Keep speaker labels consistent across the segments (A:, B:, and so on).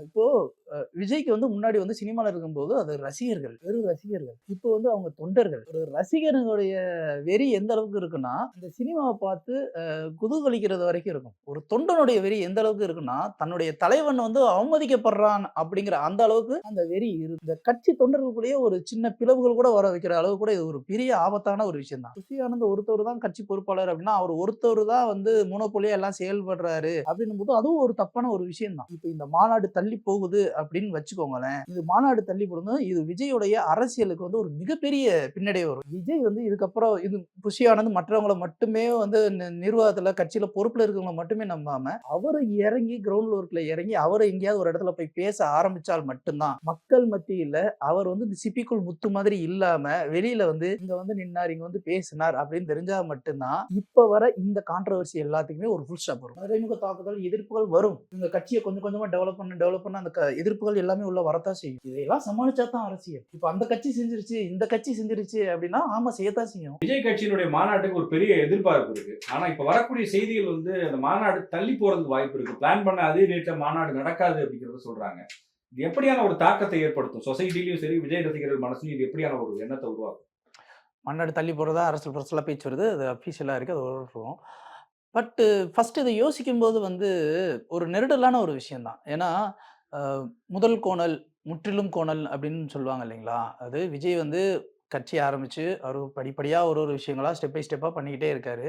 A: இப்போ அ விஜய்க்கு வந்து முன்னாடி வந்து சினிமாவில் இருக்கும்போது அது ரசிகர்கள், வெறும் ரசிகர்கள். இப்போ வந்து அவங்க தொண்டர்கள். ஒரு ரசிகர்களுடைய வெறி எந்த அளவுக்கு இருக்குன்னா, இந்த சினிமாவை பார்த்து குதூகலிக்கிறது வரைக்கும் இருக்கும். ஒரு தொண்டனுடைய வெறி எந்த அளவுக்கு இருக்குன்னா, தன்னுடைய தலைவன் வந்து அவமதிக்கப்படுறான் அப்படிங்கிற அந்த அளவுக்கு அந்த வெறி இரு இந்த கட்சி தொண்டர்களுக்குள்ளேயே ஒரு சின்ன பிளவுகள் கூட வர வைக்கிற அளவு கூட இது ஒரு பெரிய ஆபத்தான ஒரு விஷயம் தான். புஷி ஆனந்த் ஒருத்தர் தான் கட்சி பொறுப்பாளர் அப்படின்னா, அவர் ஒருத்தர் தான் வந்து மோனோபோலியா எல்லாம் செயல்படுறாரு அப்படின்னும் போது அதுவும் ஒரு தப்பான ஒரு விஷயம் தான். இப்போ இந்த மாநாடு தள்ளி போகுது அப்படின்னு வச்சுக்கோங்களேன். இது மாநாடு தள்ளி போடுங்க இது விஜயோடைய அரசியலுக்கு வந்து ஒரு மிகப்பெரிய பின்னடைவு வரும். விஜய் வந்து இதுக்கப்புறம் இது புஷியானது மற்றவங்களை மற்றவங்கள மட்டுமே வந்து நிர்வாகத்தில் நிர்வாகத்துல, கட்சியில பொறுப்புல இருக்கிறவங்கள மட்டுமே நம்பாம, அவரு இறங்கி கிரவுண்ட் ஒர்க்ல இறங்கி அவரை எங்கேயாவது ஒரு இடத்துல போய் பேச ஆரம்பிச்சால் மட்டும்தான் மக்கள் மத்தியில் அவர் வந்து இந்த சிப்பிக்குள் முத்து மாதிரி இல்லாம, வெளியில வந்து இங்க வந்து நின்னார், இங்க வந்து பேசினார் அப்படின்னு தெரிஞ்சா மட்டும்தான் இப்போ இப்ப வர இந்த கான்ட்ரவர்சி எல்லாத்துக்குமே ஒரு ஃபுல் ஸ்டாப் வரும். மறைமுக தாக்குதல், எதிர்ப்புகள் வரும். இந்த கட்சியை கொஞ்சம் கொஞ்சமா டெவலப் பண்ண டெவலப் பண்ண அந்த க எதிர்ப்புகள் எல்லாமே உள்ள வரத்தான் செய்யும். இதையெல்லாம் சமாளிச்சா தான் அரசியல். இப்ப அந்த கட்சி செஞ்சிருச்சு, இந்த கட்சி செஞ்சிருச்சு அப்படின்னா, ஆமா செய்யத்தான் செய்யும்.
B: விஜய் கட்சியினுடைய மாநாட்டுக்கு ஒரு பெரிய எதிர்பார்ப்பு இருக்கு. ஆனா இப்ப வரக்கூடிய செய்திகள் வந்து அந்த மாநாடு தள்ளி போறதுக்கு வாய்ப்பு இருக்கு. பிளான் பண்ண அதே டேட்ல மாநாடு நடக்காது அப்படிங்கறத சொல்றாங்க. இது எப்படியான ஒரு தாக்கத்தை ஏற்படுத்தும்? சொசைட்டிலயும் சரி, விஜய் ரசிகர்கள் மனசுலயும் இது எப்படியான ஒரு எண்ணத்தை உருவாக்கும்?
A: மாநாடு தள்ளி போறதா அரசியல் புரட்சிலா பேச்சு வருது. அது அஃபிஷியலா இருக்கு. அது வரட்டும். பட் ஃபர்ஸ்ட் இத யோசிக்கும்போது வந்து ஒரு நெருடலான ஒரு விஷயம் தான். ஏன்னா, முதல் கோணல், முற்றிலும் கோணல் அப்படின்னு சொல்லுவாங்க இல்லைங்களா? அது விஜய் வந்து கட்சி ஆரம்பித்து அவர் படிப்படியாக ஒரு ஒரு விஷயங்களா ஸ்டெப் பை ஸ்டெப்பாக பண்ணிக்கிட்டே இருக்கார்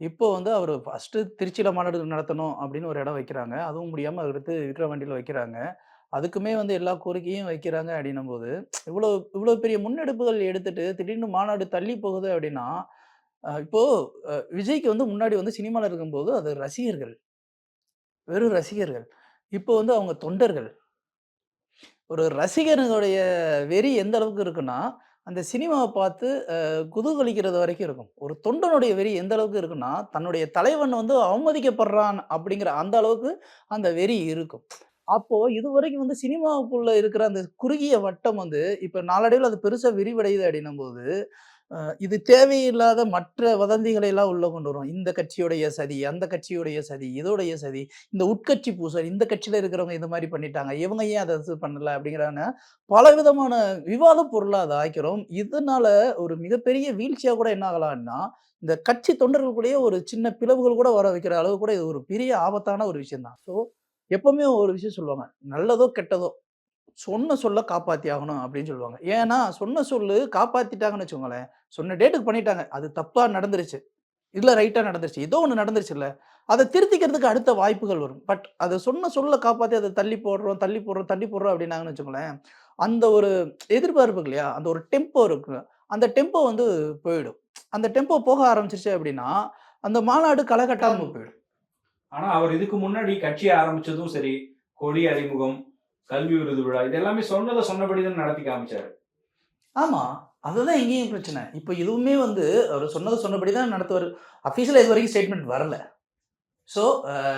A: இப்போ வந்து அவர் ஃபர்ஸ்ட்டு திருச்சியில் மாநாடு நடத்தணும் அப்படின்னு ஒரு இடம் வைக்கிறாங்க. அதுவும் முடியாம அடுத்து விக்கிரவாண்டியில வைக்கிறாங்க. அதுக்குமே வந்து எல்லா கோரிக்கையும் வைக்கிறாங்க அப்படின்னும்போது, இவ்வளோ இவ்வளோ பெரிய முன்னெடுப்புகள் எடுத்துட்டு திடீர்னு மாநாடு தள்ளி போகுது அப்படின்னா, இப்போது விஜய்க்கு வந்து முன்னாடி வந்து சினிமாவில் இருக்கும்போது அது ரசிகர்கள். வெறும் ரசிகர்கள். இப்போ வந்து அவங்க தொண்டர்கள். ஒரு ரசிகனுடைய வெறி எந்த அளவுக்கு இருக்குன்னா, அந்த சினிமாவை பார்த்து குதூகலிக்கிறது வரைக்கும் இருக்கும். ஒரு தொண்டனுடைய வெறி எந்த அளவுக்கு இருக்குன்னா, தன்னுடைய தலைவன் வந்து அவமதிக்கப்படுறான் அப்படிங்கிற அந்த அளவுக்கு அந்த வெறி இருக்கும். அப்போ இதுவரைக்கும் வந்து சினிமாவுக்குள்ள இருக்கிற அந்த குறுகிய வட்டம் வந்து, இப்ப நாளடைவில் அது பெருசா விரிவடையுது அப்படின்னும் போது இது தேவையில்லாத மற்ற வதந்திகளை எல்லாம் உள்ள கொண்டு வரும். இந்த கட்சியுடைய சதி, அந்த கட்சியுடைய சதி, இதோடைய சதி, இந்த உட்கட்சி பூசல், இந்த கட்சியில இருக்கிறவங்க இந்த மாதிரி பண்ணிட்டாங்க. இவங்க ஏன் அதை இது பண்ணல அப்படிங்கிறான பலவிதமான விவாத பொருளா அதை ஆக்கிறோம். இதனால ஒரு மிகப்பெரிய வீழ்ச்சியா கூட என்ன ஆகலாம்னா, இந்த கட்சி தொண்டர்களுக்குள்ளேயே ஒரு சின்ன பிளவுகள் கூட வர வைக்கிற அளவு கூட இது ஒரு பெரிய ஆபத்தான ஒரு விஷயம் தான். ஸோ, எப்பவுமே ஒரு விஷயம் சொல்லுவாங்க. நல்லதோ, கெட்டதோ சொன்ன சொல்ல காப்பாத்தி ஆகணும் அப்படின்னு சொல்லுவாங்க. ஏன்னா, சொன்ன சொல்லு காப்பாத்திட்டாங்கன்னு வச்சுக்கோங்களேன், சொன்ன டேட்டுக்கு பண்ணிட்டாங்க. அது தப்பா நடந்துருச்சு. இல்ல ரைட்டா நடந்துருச்சு. ஏதோ ஒண்ணு நடந்துருச்சுல்ல. அத திருத்திக்கிறதுக்கு அடுத்த வாய்ப்புகள் வரும். பட் அத சொன்ன சொல்ல காப்பாத்தி அத தள்ளி போடுறோம், தள்ளி போடுறோம், தள்ளி போடுறோம் அப்படின்னாங்கன்னு வச்சுக்கோங்களேன், அந்த ஒரு எதிர்பார்ப்பு இல்லையா? அந்த ஒரு டெம்போ இருக்கு. அந்த டெம்போ வந்து போயிடும். அந்த டெம்போ போக ஆரம்பிச்சுருச்சு அப்படின்னா, அந்த மாநாடு களை கட்டாம போயிடும்.
B: ஆனா அவர் இதுக்கு முன்னாடி கட்சிய ஆரம்பிச்சதும் சரி, கொடி அறிமுகம், கல்வி விருது விழா இது எல்லாமே சொன்னத சொன்னபடி தான் நடத்தி காமிச்சாரு.
A: ஆமா. அதுதான் இங்கேயும் பிரச்சனை. இப்ப இதுவுமே வந்து அவரு சொன்னத சொன்னபடி தான் நடத்துவாரு. அஃபிஷியலா இதுவரைக்கும் ஸ்டேட்மெண்ட் வரல. ஸோ,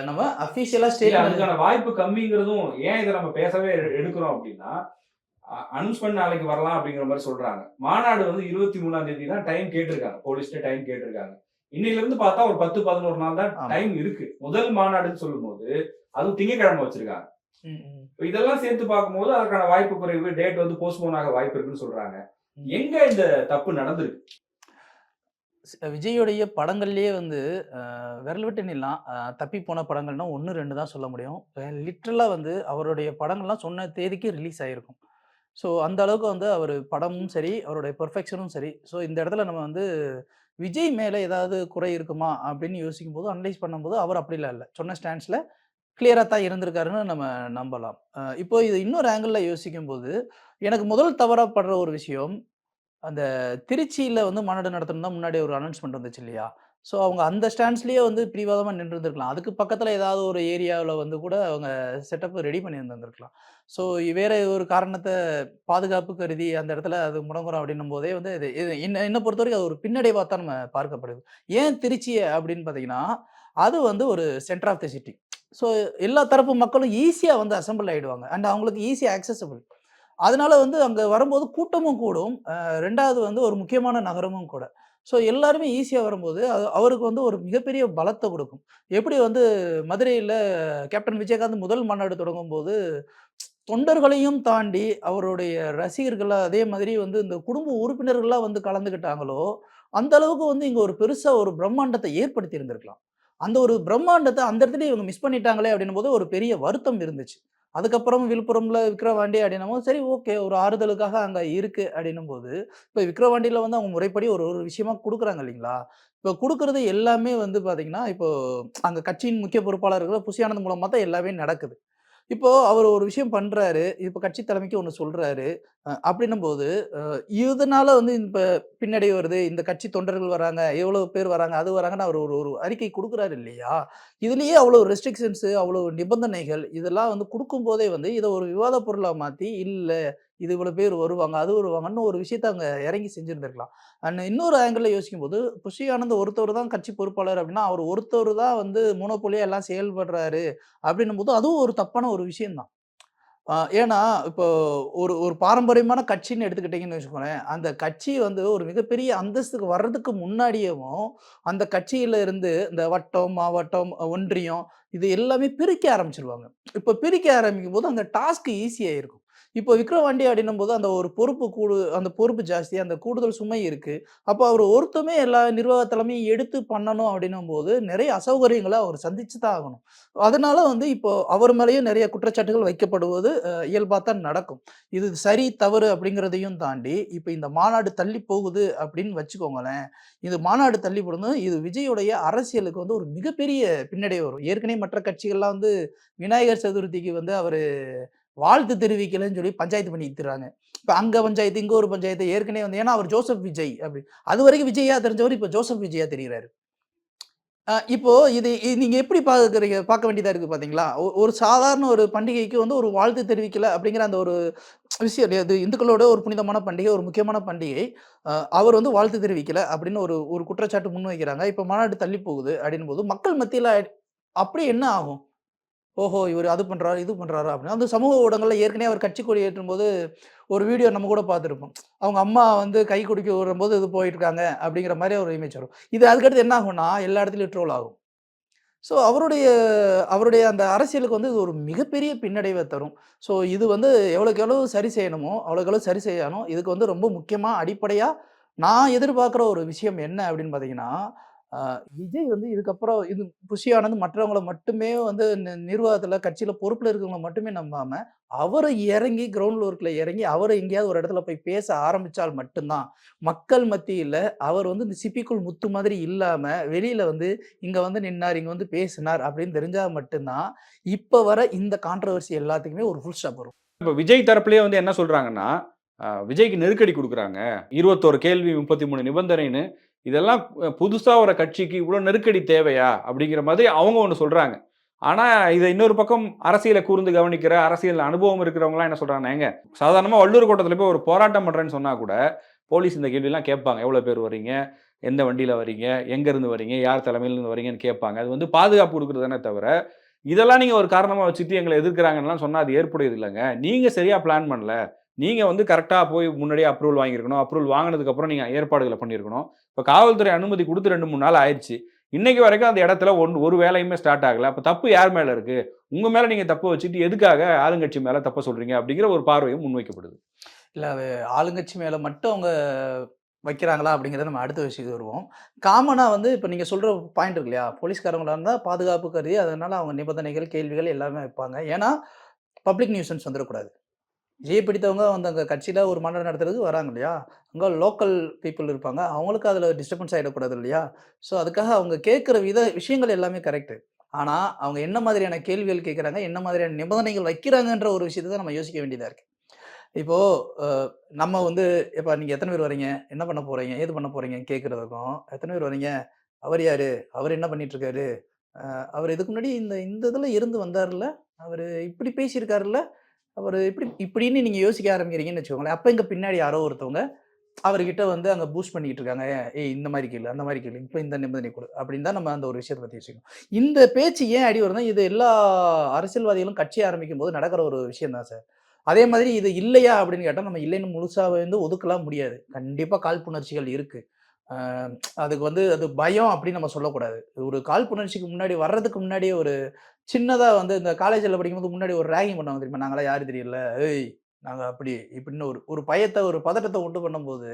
A: நம்ம அஃபிஷியலா
B: இல்ல
A: ஸ்டேட்மெண்ட்
B: அதுக்கான வாய்ப்பு கம்மிங்கிறதும் ஏன் இத நம்ம பேசவே எடுக்கிறோம் அப்படின்னா, அ அனௌன்ஸ்மென்ட் நாளைக்கு வரலாம் அப்படிங்கிற மாரி சொல்றாங்க. மாநாடு வந்து 23ஆம் தேதி தான் டைம் கேட்டிருக்காங்க. போலீஸ்ட்ட டைம் கேட்டிருக்காங்க. இன்னையிலிருந்து பார்த்தா ஒரு 10, 11 நாள் தான். டைம் இருக்கு. முதல் மாநாடுன்னு சொல்லும்போது, அதுவும் திங்கட்கிழமை வச்சிருக்காங்க. இதெல்லாம் சேர்த்து பார்க்கும்போது அதற்கான வாய்ப்பு குறைவு. டேட் வந்து போஸ்ட்போன் ஆக வாய்ப்பு இருக்குன்னு சொல்றாங்க. எங்க இந்த தப்பு நடந்திருக்கு?
A: ஸ் விஜய்யுடைய படங்கள்லயே வந்து விரல் விட்டு. அ தப்பி போன படங்கள்னா 1, 2 தான் சொல்ல முடியும். அ லிட்டரலா வந்து அவருடைய படங்கள்லாம் சொன்ன தேதிக்கு ரிலீஸ் ஆயிருக்கும். ஸோ, அந்த அளவுக்கு வந்து அவரு படமும் சரி, அவருடைய பெர்ஃபெக்ஷனும் சரி. ஸோ, இந்த இடத்துல நம்ம வந்து விஜய் மேல ஏதாவது குறை இருக்குமா அப்படின்னு யோசிக்கும்போது, அனலைஸ் பண்ணும்போது அவர் அப்படிலாம் இல்ல. சொன்ன ஸ்டாண்ட்ஸ்ல கிளியராக தான் இருந்திருக்காருன்னு நம்ம நம்பலாம். இப்போ இது இன்னொரு ஆங்கிள்ல யோசிக்கும்போது, எனக்கு முதல் தவறா படுற ஒரு விஷயம், அந்த திருச்சியில் வந்து மாநாடு நடத்தணும் தான் முன்னாடி ஒரு அனௌன்ஸ்மெண்ட் வந்துச்சு இல்லையா? ஸோ, அவங்க அந்த ஸ்டாண்ட்ஸ்லேயே வந்து பிடிவாதமா நின்றுருந்துருக்கலாம் அதுக்கு பக்கத்தில் ஏதாவது ஒரு ஏரியாவில் வந்து கூட அவங்க செட்டப் ரெடி பண்ணி இருந்திருக்கலாம் ஸோ, வேற ஒரு காரணத்தை பாதுகாப்பு கருதி அந்த இடத்துல அது முடங்குறோம் அப்படின்னும் போதே வந்து இது இது என்ன என்ன பொறுத்தவரைக்கும் அது ஒரு பின்னடைவாக தான் நம்ம பார்க்கப்படுது. ஏன் திருச்சி அப்படின்னு பார்த்தீங்கன்னா, அது வந்து ஒரு centre of the city. So, எல்லா தரப்பு மக்களும் ஈஸியாக வந்து அசெம்பிள் ஆகிடுவாங்க அண்ட் அவங்களுக்கு ஈஸியாக ஆக்சசபிள் அதனால வந்து அங்கே வரும்போது கூட்டமும் கூடும். ரெண்டாவது வந்து ஒரு முக்கியமான நகரமும் கூட. ஸோ, எல்லாருமே ஈஸியாக வரும்போது, அது அவருக்கு வந்து ஒரு மிகப்பெரிய பலத்தை கொடுக்கும் எப்படி வந்து மதுரையில் கேப்டன் விஜயகாந்த் முதல் மாநாடு தொடங்கும்போது, தொண்டர்களையும் தாண்டி அவருடைய ரசிகர்கள் அதே மாதிரி வந்து இந்த குடும்ப உறுப்பினர்கள்லாம் வந்து கலந்துக்கிட்டாங்களோ, அந்த அளவுக்கு வந்து இங்கே ஒரு பெருசாக ஒரு பிரம்மாண்டத்தை ஏற்படுத்தி இருந்திருக்கலாம். அந்த ஒரு பிரம்மாண்டத்தை அந்த இடத்துல இவங்க மிஸ் பண்ணிட்டாங்களே அப்படின்னும்போது ஒரு பெரிய வருத்தம் இருந்துச்சு. அதுக்கப்புறம் விழுப்புரம்ல விக்ரவாண்டி அப்படின்னும்போது சரி ஓகே ஒரு ஆறுதலுக்காக அங்க இருக்கு அப்படின்னும்போது, இப்ப விக்ரவாண்டியில வந்து அவங்க முறைப்படி ஒரு ஒரு விஷயமா கொடுக்குறாங்க இல்லைங்களா? இப்ப கொடுக்கறது எல்லாமே வந்து பார்த்தீங்கன்னா, இப்போ அங்க கட்சியின் முக்கிய பொறுப்பாளர் இருக்கிற புசியானது மூலமா தான் எல்லாமே நடக்குது. இப்போ அவர் ஒரு விஷயம் பண்றாரு. இப்போ கட்சி தலைமைக்கு ஒன்று சொல்றாரு. அப்படின்னும்போது, இதனால வந்து இப்போ பின்னடைவு வருது. இந்த கட்சி தொண்டர்கள் வராங்க. எவ்வளோ பேர் வராங்க, அது வராங்கன்னு அவர் ஒரு ஒரு அறிக்கை கொடுக்குறாரு இல்லையா? இதுலேயே அவ்வளோ ரெஸ்ட்ரிக்ஷன்ஸு அவ்வளோ நிபந்தனைகள் இதெல்லாம் வந்து கொடுக்கும்போதே வந்து இதை ஒரு விவாத பொருளாக மாற்றி இல்லை இது இவ்வளோ பேர் வருவாங்க, அது வருவாங்கன்னு ஒரு விஷயத்த அங்கே இறங்கி செஞ்சிருந்திருக்கலாம். அண்ட் இன்னொரு ஆங்கிளில் யோசிக்கும் போது புஷி ஆனந்த் ஒருத்தர் தான் கட்சி பொறுப்பாளர் அப்படின்னா, அவர் ஒருத்தர் தான் வந்து மோனோபோலியா எல்லாம் செயல்படுறாரு அப்படின்னும் போது அதுவும் ஒரு தப்பான ஒரு விஷயம்தான் ஏன்னா, இப்போ ஒரு ஒரு பாரம்பரியமான கட்சின்னு எடுத்துக்கிட்டீங்கன்னு வச்சுக்கோங்களேன், அந்த கட்சி வந்து ஒரு மிகப்பெரிய அந்தஸ்துக்கு வர்றதுக்கு முன்னாடியேவும், அந்த கட்சியில இருந்து இந்த வட்டம், மாவட்டம், ஒன்றியம் இது எல்லாமே பிரிக்க ஆரம்பிச்சிருவாங்க இப்போ பிரிக்க ஆரம்பிக்கும்போது அந்த டாஸ்க் ஈஸியாக இருக்கும். இப்போ விக்ரவாண்டி அப்படின்னும் போது அந்த ஒரு பொறுப்பு கூடு அந்த பொறுப்பு ஜாஸ்தி, அந்த கூடுதல் சுமை இருக்கு. அப்போ அவர் ஒருத்தமே எல்லா நிர்வாக தலைமையும் எடுத்து பண்ணணும் அப்படின்னும் போது நிறைய அசௌகரியங்களை அவர் சந்திச்சு தான் ஆகணும். அதனால வந்து இப்போ அவர் மேலேயும் நிறைய குற்றச்சாட்டுகள் வைக்கப்படுவது இயல்பாக தான் நடக்கும். இது சரி, தவறு அப்படிங்கிறதையும் தாண்டி, இப்போ இந்த மாநாடு தள்ளி போகுது அப்படின்னு வச்சுக்கோங்களேன். இது மாநாடு தள்ளி போடுது இது விஜயுடைய அரசியலுக்கு வந்து ஒரு மிகப்பெரிய பின்னடைவு வரும். ஏற்கனவே மற்ற கட்சிகள்லாம் வந்து விநாயகர் சதுர்த்திக்கு வந்து அவர் வாழ்த்து தெரிவிக்கலன்னு சொல்லி பஞ்சாயத்து பண்ணிட்டு இப்போ அங்கே பஞ்சாயத்து, இங்கே ஒரு பஞ்சாயத்து ஏற்கனவே வந்து ஏன்னா அவர் ஜோசப் விஜய் அப்படி. அதுவரைக்கும் விஜய்யா தெரிஞ்சவர் இப்போ ஜோசப் விஜய்யா தெரிகிறாரு இப்போ இது இது நீங்க எப்படி பார்க்குறீங்க பார்க்க வேண்டியதா இருக்கு பார்த்தீங்களா? ஒரு சாதாரண ஒரு பண்டிகைக்கு வந்து ஒரு வாழ்த்து தெரிவிக்கல அப்படிங்கிற அந்த ஒரு விஷயம் அது இந்துக்களோட ஒரு புனிதமான பண்டிகை, ஒரு முக்கியமான பண்டிகை. அவர் வந்து வாழ்த்து தெரிவிக்கல அப்படின்னு ஒரு ஒரு குற்றச்சாட்டு முன்வைக்கிறாங்க. இப்போ மாநாடு தள்ளி போகுது அப்படின்னும்போது மக்கள் மத்தியில் அப்படி என்ன ஆகும்? ஓஹோ! இவர் அது பண்ணுறாரு இது பண்ணுறாரு அப்படின்னு. அந்த சமூக ஊடகங்களில் ஏற்கனவே அவர் கட்சி கொடி ஏற்றும்போது, ஒரு வீடியோ நம்ம கூட பார்த்துருப்போம். அவங்க அம்மா வந்து கை குடிக்க விடும்போது இது போயிட்டுருக்காங்க அப்படிங்கிற மாதிரி ஒரு இமேஜ் வரும். இது அதுக்கடுத்து என்ன ஆகும்னா, எல்லா இடத்துலையும் ட்ரோல் ஆகும். ஸோ அவருடைய அவருடைய அந்த அரசியலுக்கு வந்து இது ஒரு மிகப்பெரிய பின்னடைவை தரும். ஸோ இது வந்து எவ்வளோக்கு எவ்வளோ சரி செய்யணுமோ, அவ்வளோக்கு எவ்வளோ சரி செய்யணும். இதுக்கு வந்து ரொம்ப முக்கியமாக அடிப்படையாக நான் எதிர்பார்க்குற ஒரு விஷயம் என்ன அப்படின்னு பார்த்தீங்கன்னா, விஜய் வந்து இதுக்கப்புறம் இது புஷியானது மற்றவங்களை மற்றவங்கள மட்டுமே வந்து நிர்வாகத்தில் கட்சியில் பொறுப்பில் பொறுப்புல இருக்கிறவங்கள மட்டுமே நம்பாமல் அவரை இறங்கி கிரவுண்ட் ஒர்க்கில் இறங்கி, அவரை எங்கேயாவது ஒரு இடத்துல போய் பேச ஆரம்பித்தால் மட்டும்தான் மக்கள் மத்தியில் அவர் வந்து இந்த சிப்பிக்குள் முத்து மாதிரி இல்லாமல் வெளியில் வந்து இங்கே வந்து நின்னார், இங்கே வந்து பேசினார் அப்படின்னு தெரிஞ்சால் மட்டும்தான் இப்போ வர இந்த கான்ட்ரவர்சி எல்லாத்துக்குமே ஒரு ஃபுல் ஸ்டாப் வரும்.
B: இப்போ விஜய் தரப்புலேயே வந்து என்ன சொல்கிறாங்கன்னா விஜய்க்கு நெருக்கடி கொடுக்குறாங்க இருபத்தோரு கேள்வி, 33 நிபந்தனைன்னு இதெல்லாம் புதுசாக வர ஒரு கட்சிக்கு இவ்வளோ நெருக்கடி தேவையா? அப்படிங்கிற மாதிரி அவங்க ஒன்று சொல்கிறாங்க ஆனால் இதை இன்னொரு பக்கம் அரசியலை கூர்ந்து கவனிக்கிற, அரசியல் அனுபவம் இருக்கிறவங்களாம் என்ன சொல்கிறாங்க எங்க சாதாரணமாக வள்ளூர் கோட்டத்தில் போய் ஒரு போராட்டம் பண்ணுறேன்னு சொன்னால் கூட, போலீஸ் இந்த கேள்வியெல்லாம் கேட்பாங்க. எவ்வளோ பேர் வரீங்க? எந்த வண்டியில் வரீங்க? எங்கேருந்து வரீங்க? யார் தலைமையிலேருந்து வரீங்கன்னு கேட்பாங்க. அது வந்து பாதுகாப்பு குடுக்குறது தானே தவிர, இதெல்லாம் நீங்கள் ஒரு காரணமாக வச்சுட்டு எங்களை எதிர்க்கிறாங்கன்னுலாம் சொன்னால் அது ஏற்புடையது இல்லைங்க நீங்கள் சரியாக பிளான் பண்ணல. நீங்கள் வந்து கரெக்டாக போய் முன்னாடியே அப்ரூவல் வாங்கியிருக்கணும். அப்ரூவல் வாங்கினதுக்கப்புறம் நீங்கள் ஏற்பாடுகளை பண்ணியிருக்கணும். இப்போ காவல்துறை அனுமதி கொடுத்து ரெண்டு மூணு நாள் ஆயிடுச்சு இன்னைக்கு வரைக்கும் அந்த இடத்துல ஒன் ஒரு வேலையுமே ஸ்டார்ட் ஆகலை அப்போ தப்பு யார் மேலே இருக்குது உங்கள் மேலே நீங்கள் தப்பு வச்சுட்டு எதுக்காக ஆளுங்கட்சி மேலே தப்பை சொல்கிறீங்க அப்படிங்கிற ஒரு பார்வையும் முன்வைக்கப்படுது.
A: இல்லை அது ஆளுங்கட்சி மேலே மட்டும் அவங்க வைக்கிறாங்களா அப்படிங்கிறத நம்ம அடுத்த விஷயத்துக்கு வருவோம். காமனாக வந்து இப்போ நீங்கள் சொல்கிற பாயிண்ட் இருக்கு இல்லையா? போலீஸ்காரங்களாக இருந்தால் பாதுகாப்பு கருதி அதனால் அவங்க நிபந்தனைகள், கேள்விகள் எல்லாமே வைப்பாங்க. ஏன்னா, பப்ளிக் நியூசன்ஸ் வந்துடக்கூடாது ஜெய பிடித்தவங்க வந்து அங்கே கட்சியில் ஒரு மாநாடு நடத்துறதுக்கு வராங்க இல்லையா? அங்கே லோக்கல் பீப்புள் இருப்பாங்க. அவங்களுக்கு அதில் டிஸ்டர்பன்ஸ் ஆகிடக்கூடாது இல்லையா? ஸோ அதுக்காக அவங்க கேட்குற வித விஷயங்கள் எல்லாமே கரெக்டு ஆனால் அவங்க என்ன மாதிரியான கேள்விகள் கேட்குறாங்க என்ன மாதிரியான நிபந்தனைகள் வைக்கிறாங்கன்ற ஒரு விஷயத்தை நம்ம யோசிக்க வேண்டியதாக இருக்குது இப்போது நம்ம வந்து இப்போ நீங்கள் எத்தனை பேர் வரீங்க? என்ன பண்ண போறீங்க? ஏது பண்ண போகிறீங்க கேட்குறதுக்கும் எத்தனை பேர் வரீங்க? அவர் யார் அவர் என்ன பண்ணிகிட்ருக்காரு அவர் இதுக்கு முன்னாடி இந்த இந்த இதில் இருந்து வந்தார்ல? அவர் இப்படி பேசியிருக்காருல்ல? அவர் இப்படி" இப்படின்னு நீங்கள் யோசிக்க ஆரம்பிக்கிறீங்கன்னு வச்சுக்கோங்களேன். அப்போ இங்கே பின்னாடி யாரோ ஒருத்தவங்க அவர்கிட்ட வந்து அங்கே பூஸ்ட் பண்ணிக்கிட்டு இருக்காங்க. "ஏய் இந்த மாதிரி கேள்வி அந்த மாதிரி கேள்வி இப்போ இந்த நிபந்தனை கொடு அப்படின்னு தான் நம்ம அந்த ஒரு விஷயத்தை பற்றி வச்சுக்கணும் இந்த பேச்சு ஏன் அடி வருதுன்னா, இது எல்லா அரசியல்வாதிகளும் கட்சி ஆரம்பிக்கும்போது நடக்கிற ஒரு விஷயம் தான் சார். அதே மாதிரி இது இல்லையா அப்படின்னு கேட்டால் நம்ம இல்லைன்னு முழுசாக வந்து ஒதுக்கலாம் முடியாது. கண்டிப்பாக காழ்ப்புணர்ச்சிகள் இருக்குது அதுக்கு வந்து அது பயம் அப்படின்னு நம்ம சொல்லக்கூடாது. ஒரு காழ்ப்புணர்ச்சிக்கு முன்னாடி வர்றதுக்கு முன்னாடியே ஒரு சின்னதாக வந்து இந்த காலேஜில் படிக்கும்போது முன்னாடி ஒரு ரேகிங் பண்ணுவாங்க தெரியுமா? நாங்களாம் யாரும் தெரியல. ஏய் நாங்கள் அப்படி இப்படின்னு ஒரு ஒரு பயத்தை ஒரு பதட்டத்தை உண்டு பண்ணும்போது,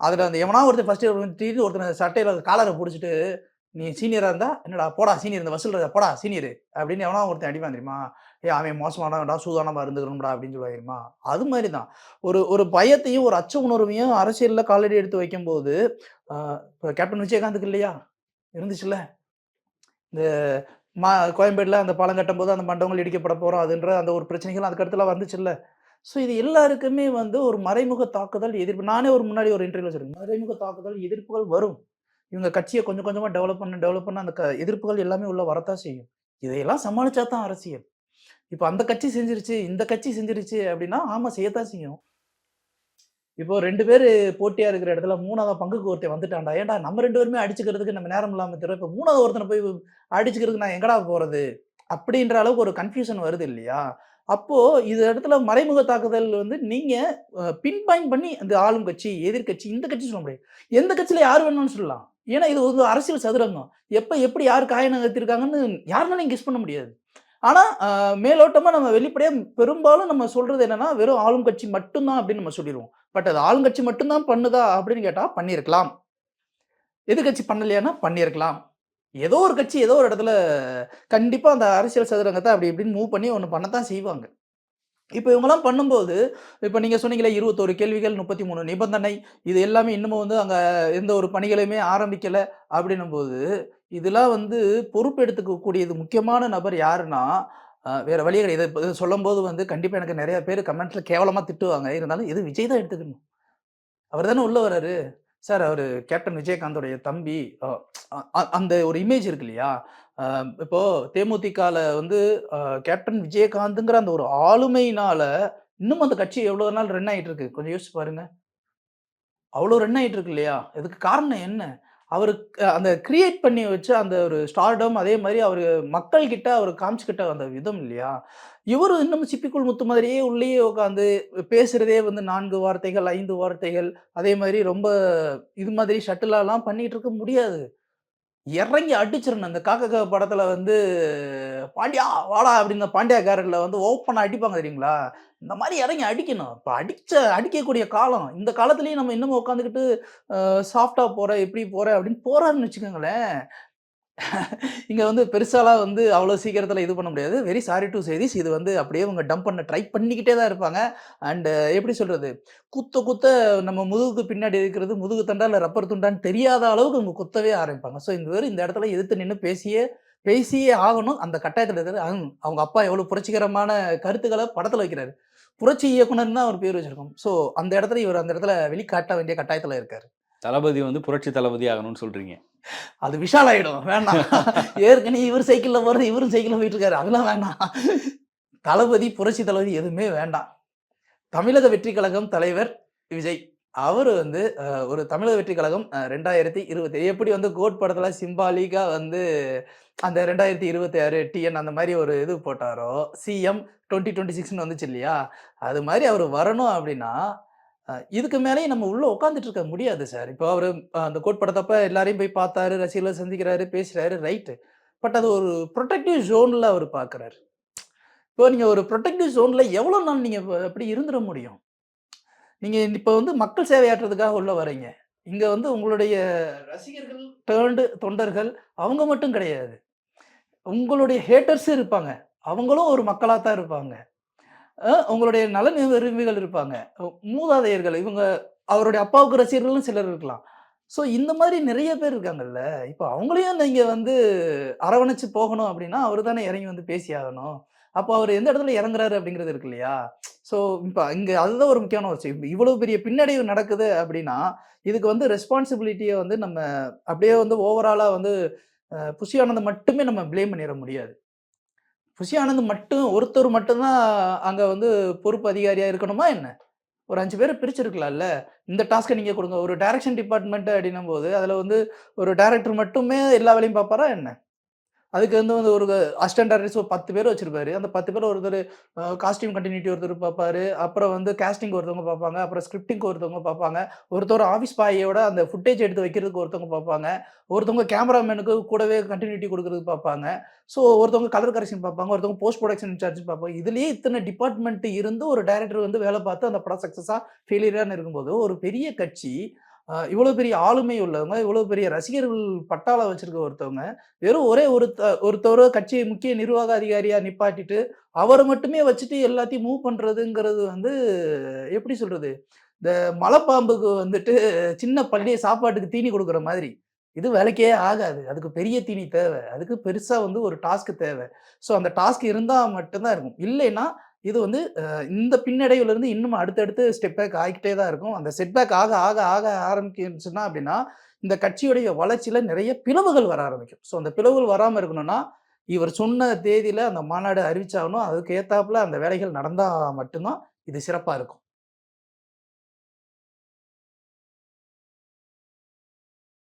A: அதில் அந்த எவனா ஒருத்தன் ஃபஸ்ட் இயர் வந்து திடீர்னு ஒருத்தன் சட்டையில காலரை பிடிச்சிட்டு "நீ சீனியராக இருந்தா, என்னடா போடா சீனியர் இந்த வசூல் போடா சீனியர் அப்படின்னு எவனா ஒருத்தன் அடிப்பான் தெரியுமா? ஏ அவன் மோசமான வேண்டாம் சூதானமாக இருந்துக்கணும்டா" அப்படின்னு சொல்லுவாங்க தெரியுமா? அது மாதிரி தான். ஒரு ஒரு பயத்தையும், ஒரு அச்ச உணர்வையும் அரசியலில் காலடி எடுத்து வைக்கும்போது, இப்போ கேப்டன் விஜயகாந்துக்கு இல்லையா? இருந்துச்சுல்ல. இந்த மா கோயம்பேட்டில் அந்த பாலம் கட்டும்போது அந்த மண்டபங்கள் இடிக்கப்பட போகிறோம் அதுன்ற அந்த ஒரு பிரச்சனைகள் அதுக்கடுத்துல வந்துச்சுல்ல. ஸோ இது எல்லாருக்குமே வந்து ஒரு மறைமுக தாக்குதல், எதிர்ப்பு நானே ஒரு முன்னாடி ஒரு இன்டர்வியூ வச்சிருக்கேன் மறைமுக தாக்குதல், எதிர்ப்புகள் வரும். இவங்க கட்சியை கொஞ்சம் கொஞ்சமாக டெவலப் பண்ண டெவலப் பண்ண அந்த க எதிர்ப்புகள் எல்லாமே உள்ள வரத்தான் செய்யும். இதையெல்லாம் சமாளிச்சா தான் அரசியல். இப்போ அந்த கட்சி செஞ்சிருச்சு, இந்த கட்சி செஞ்சிருச்சு அப்படின்னா, ஆமாம் செய்யத்தான் செய்யும். இப்போ ரெண்டு பேர் போட்டியா இருக்கிற இடத்துல மூணாவது பங்குக்கு ஒருத்தர் வந்துட்டான்டா. ஏன்டா நம்ம ரெண்டு பேருமே அடிச்சுக்கிறதுக்கு நம்ம நேரம் இல்லாம தெரியும். இப்போ மூணாவது ஒருத்தனை போய் அடிச்சுக்கிறதுக்கு நான் எங்கடா போறது? அப்படின்ற அளவுக்கு ஒரு கன்ஃப்யூஷன் வருது இல்லையா? அப்போ இது இடத்துல மறைமுக தாக்குதல் வந்து நீங்க பின்பாயின் பண்ணி அந்த ஆளும் கட்சி, எதிர்க்கட்சி இந்த கட்சி சொல்ல முடியாது. எந்த கட்சியில யார் வேணும்னு சொல்லலாம். ஏன்னா இது ஒரு அரசியல் சதுரங்கம். எப்ப எப்படி யார் காய நகர்த்தியிருக்காங்கன்னு யாருனாலும் கெஸ் பண்ண முடியாது. ஆனால் மேலோட்டமாக நம்ம வெளிப்படையாக பெரும்பாலும் நம்ம சொல்கிறது என்னென்னா வெறும் ஆளும் கட்சி மட்டும்தான் அப்படின்னு நம்ம சொல்லிடுவோம் பட் அது ஆளுங்கட்சி மட்டும்தான் பண்ணுதா அப்படின்னு கேட்டால் பண்ணியிருக்கலாம். எதிர்கட்சி பண்ணலையான்னா பண்ணியிருக்கலாம். ஏதோ ஒரு கட்சி ஏதோ ஒரு இடத்துல கண்டிப்பாக அந்த அரசியல் சதுரங்கத்தை அப்படி இப்படின்னு மூவ் பண்ணி ஒன்று பண்ணத்தான் செய்வாங்க. இப்போ இவங்கெல்லாம் பண்ணும்போது, இப்போ நீங்கள் சொன்னீங்களே 21 கேள்விகள், 33 நிபந்தனை. இது எல்லாமே இன்னமும் வந்து அங்கே எந்த ஒரு பணிகளையுமே ஆரம்பிக்கலை அப்படின்னும்போது, இதெல்லாம் வந்து பொறுப்பெடுத்துக்கக்கூடியது முக்கியமான நபர் யாருன்னா, வேற வழியே கிடையாது. இத சொல்லும்போது வந்து கண்டிப்பா எனக்கு நிறைய பேர் கமெண்ட்ல கேவலமா திட்டுவாங்க. இருந்தாலும் இது விஜய் தான் எடுத்துக்கணும். அவர் தானே உள்ள வர்றாரு சார் அவர் கேப்டன் விஜயகாந்தோடைய தம்பி. அ அந்த ஒரு இமேஜ் இருக்கு இல்லையா? இப்போ தேமுதிகால வந்து கேப்டன் விஜயகாந்துங்கிற அந்த ஒரு ஆளுமையினால, இன்னும் அந்த கட்சி எவ்வளோ நாள் ரன் ஆயிட்டு இருக்கு. கொஞ்சம் யோசிச்சு பாருங்க. அவ்வளோ ரன் ஆயிட்டு இருக்கு இல்லையா? இதுக்கு காரணம் என்ன? அவரு அந்த கிரியேட் பண்ணி வச்சு அந்த ஒரு ஸ்டார்டம் அதே மாதிரி அவர் மக்கள் கிட்ட காமிச்சுக்கிட்ட அந்த விதம் இல்லையா? இவரு இன்னும் சிப்பிக்குள் முத்து மாதிரியே உள்ளேயே உட்காந்து பேசுறதே வந்து நான்கு வார்த்தைகள், ஐந்து வார்த்தைகள் அதே மாதிரி ரொம்ப இது மாதிரி ஷட்டிலாலாம் பண்ணிட்டு இருக்க முடியாது. இறங்கி அடிச்சிடணும் அந்த காக்கா படத்துல வந்து "பாண்டியா வாடா" அப்படின்னு பாண்டியா கேரக்டர்ல வந்து ஓப்பனாக அடிப்பாங்க தெரியுங்களா? இந்த மாதிரி இறங்கி அடிக்கணும். இப்போ அடிச்ச அடிக்கக்கூடிய காலம். இந்த காலத்துலேயும் நம்ம இன்னமும் உட்காந்துக்கிட்டு சாஃப்டாக போகிற எப்படி போகிற அப்படின்னு போகிறாருன்னு வச்சுக்கோங்களேன். இங்கே வந்து பெருசாலாம் வந்து அவ்வளோ சீக்கிரத்தில் இது பண்ண முடியாது. வெரி சாரி டூ சே இது வந்து அப்படியே இவங்க டம்ப் பண்ண ட்ரை பண்ணிக்கிட்டே தான் இருப்பாங்க. அண்டு எப்படி சொல்கிறது குத்த குத்த நம்ம முதுகுக்கு பின்னாடி இருக்கிறது முதுகு தண்டா இல்லை ரப்பர் துண்டான்னு தெரியாத அளவுக்கு இவங்க குத்தவே ஆரம்பிப்பாங்க. ஸோ இந்த வெறும் இந்த இடத்துல எதிர்த்து நின்று பேசியே பேசியே ஆகணும். அந்த கட்டாயத்தில இருக்கிறது அம் அவங்க அப்பா எவ்வளோ புரட்சிகரமான கருத்துக்கள படத்துல வைக்கிறாரு. புரட்சி இயக்குனர்ன்னு தான் அவர் பேர் வச்சிருக்கோம். ஸோ அந்த இடத்துல இவர் அந்த இடத்துல வெளிக்காட்ட வேண்டிய கட்டாயத்தில இருக்காரு.
C: தளபதி வந்து புரட்சி தளபதி ஆகணும்னு சொல்றீங்க.
A: அது விஷால் ஆயிடும். வேண்டாம். ஏற்கனவே இவரு சைக்கிள்ல போறது, இவரும் சைக்கிள்ல போயிட்டு இருக்காரு. அதெல்லாம் வேண்டாம். தளபதி, புரட்சி தளபதி எதுவுமே வேண்டாம். தமிழக வெற்றி கழகம் தலைவர் விஜய். அவர் வந்து ஒரு தமிழக வெற்றி கழகம் ரெண்டாயிரத்தி இருபத்தி எப்படி வந்து கோட் படத்துல சிம்பாலிக்கா வந்து அந்த 2026 டிஎன் அந்த மாதிரி ஒரு இது போட்டாரோ, சிஎம் 2026ன்னு வந்துச்சு இல்லையா? அது மாதிரி அவர் வரணும் அப்படின்னா, இதுக்கு மேலேயும் நம்ம உள்ள உட்காந்துட்டு இருக்க முடியாது சார். இப்போ அவர் அந்த கோட் படத்தப்ப எல்லாரையும் போய் பார்த்தாரு, ரசிகர்கள சந்திக்கிறாரு, பேசுறாரு ரைட்டு. பட் அது ஒரு ப்ரொடெக்டிவ் ஜோன்ல அவர் பார்க்குறாரு. இப்போ நீங்க ஒரு ப்ரொடெக்டிவ் ஜோன்ல எவ்வளோ நாள் நீங்க அப்படி இருந்துட முடியும்? நீங்க இப்ப வந்து மக்கள் சேவையாற்றுறதுக்காக உள்ள வர்றீங்க. இங்க வந்து உங்களுடைய ரசிகர்கள் டேர்ண்டு தொண்டர்கள் அவங்க மட்டும் கிடையாது. உங்களுடைய ஹேட்டர்ஸும் இருப்பாங்க. அவங்களும் ஒரு மக்களாக தான் இருப்பாங்க. உங்களுடைய நலன் விரும்பிகள் இருப்பாங்க. மூதாதையர்கள் இவங்க அவருடைய அப்பாவுக்கு ரசிகர்களும் சிலர் இருக்கலாம். ஸோ இந்த மாதிரி நிறைய பேர் இருக்காங்கல்ல. இப்போ அவங்களையும் நீங்கள் வந்து அரவணைச்சு போகணும் அப்படின்னா, அவர் தானே இறங்கி வந்து பேசி ஆகணும். அப்போ அவர் எந்த இடத்துல இறங்குறாரு அப்படிங்கிறது இருக்கு இல்லையா? ஸோ இப்போ இங்கே அதுதான் ஒரு முக்கியமான ஒரு விஷயம். இவ்வளோ பெரிய பின்னடைவு நடக்குது அப்படின்னா, இதுக்கு வந்து ரெஸ்பான்சிபிலிட்டியை வந்து நம்ம அப்படியே வந்து ஓவராலாக வந்து அ புஷி மட்டுமே நம்ம ப்ளேம் பண்ணிட முடியாது. புஷி ஆனந்த் மட்டும் ஒருத்தர் மட்டும்தான் அங்கே வந்து பொறுப்பு அதிகாரியாக இருக்கணுமா என்ன? ஒரு அஞ்சு பேர் பிரிச்சிருக்கலாம்ல. இந்த டாஸ்க்கை நீங்கள் கொடுங்க ஒரு டைரக்ஷன் டிபார்ட்மெண்ட் அப்படின்னும்போது, அதில் வந்து ஒரு டைரக்டர் மட்டுமே எல்லா வேலையும் பார்ப்பாரா என்ன? அதுக்கு வந்து வந்து ஒரு அசிஸ்டன்ட் டைரக்டர்ஸ் ஒரு 10 பேர் வச்சிருப்பாரு. அந்த பத்து பேர் ஒருத்தர் காஸ்டியூம் கண்டினியூட்டி ஒருத்தர் பார்ப்பாரு. அப்புறம் வந்து காஸ்டிங் ஒருத்தவங்க பார்ப்பாங்க. அப்புறம் ஸ்கிரிப்டிங் ஒருத்தவங்க பார்ப்பாங்க. ஒருத்தர் ஆஃபீஸ் பாயோட அந்த ஃபுட்டேஜ் எடுத்து வைக்கிறதுக்கு ஒருத்தவங்க பார்ப்பாங்க. ஒருத்தவங்க கேமராமேனுக்கு கூடவே கண்டினியூட்டி குடுக்குறதுக்கு பார்ப்பாங்க. ஸோ ஒருத்தவங்க கலர் கரெக்ஷன் பார்ப்பாங்க. ஒருத்தவங்க போஸ்ட் ப்ரொடக்ஷன் இன்சார்ஜ் பார்ப்பாங்க. இதுலேயே இத்தனை டிபார்ட்மெண்ட் இருந்து ஒரு டைரக்டர் வந்து வேலை பார்த்து அந்த படம் சக்ஸஸாக ஃபெயிலியரானு இருக்கும்போது, ஒரு பெரிய கட்சி இவ்வளோ பெரிய ஆளுமை உள்ளவங்க, இவ்வளோ பெரிய ரசிகர்கள் பட்டாளம் வச்சிருக்க ஒருத்தவங்க, வெறும் ஒரே ஒருத்த ஒருத்தரோ கட்சி முக்கிய நிர்வாக அதிகாரியாக நிப்பாட்டிட்டு, அவரை மட்டுமே வச்சுட்டு எல்லாத்தையும் மூவ் பண்ணுறதுங்கிறது வந்து எப்படி சொல்கிறது இந்த மலைப்பாம்புக்கு வந்துட்டு சின்ன பள்ளியை சாப்பாட்டுக்கு தீனி கொடுக்குற மாதிரி. இது வேலைக்கே ஆகாது. அதுக்கு பெரிய தீனி தேவை அதுக்கு பெருசாக வந்து ஒரு டாஸ்க் தேவை ஸோ அந்த டாஸ்க் இருந்தால் மட்டும்தான் இருக்கும். இல்லைன்னா, இது வந்து இந்த பின்னடைவுலேருந்து இன்னும் அடுத்தடுத்து ஸ்டெப் பேக் ஆகிக்கிட்டே தான் இருக்கும். அந்த செட்பேக் ஆக ஆக ஆக ஆரம்பிச்சுன்னா அப்படின்னா, இந்த கட்சியுடைய வளர்ச்சியில் நிறைய பிளவுகள் வர ஆரம்பிக்கும். ஸோ அந்த பிளவுகள் வராமல் இருக்கணும்னா, இவர் சொன்ன தேதியில் அந்த மாநாடு அறிவிச்சாகணும். அதுக்கு ஏற்றாப்புல அந்த வேலைகள் நடந்தால் மட்டும்தான் இது சிறப்பாக இருக்கும்.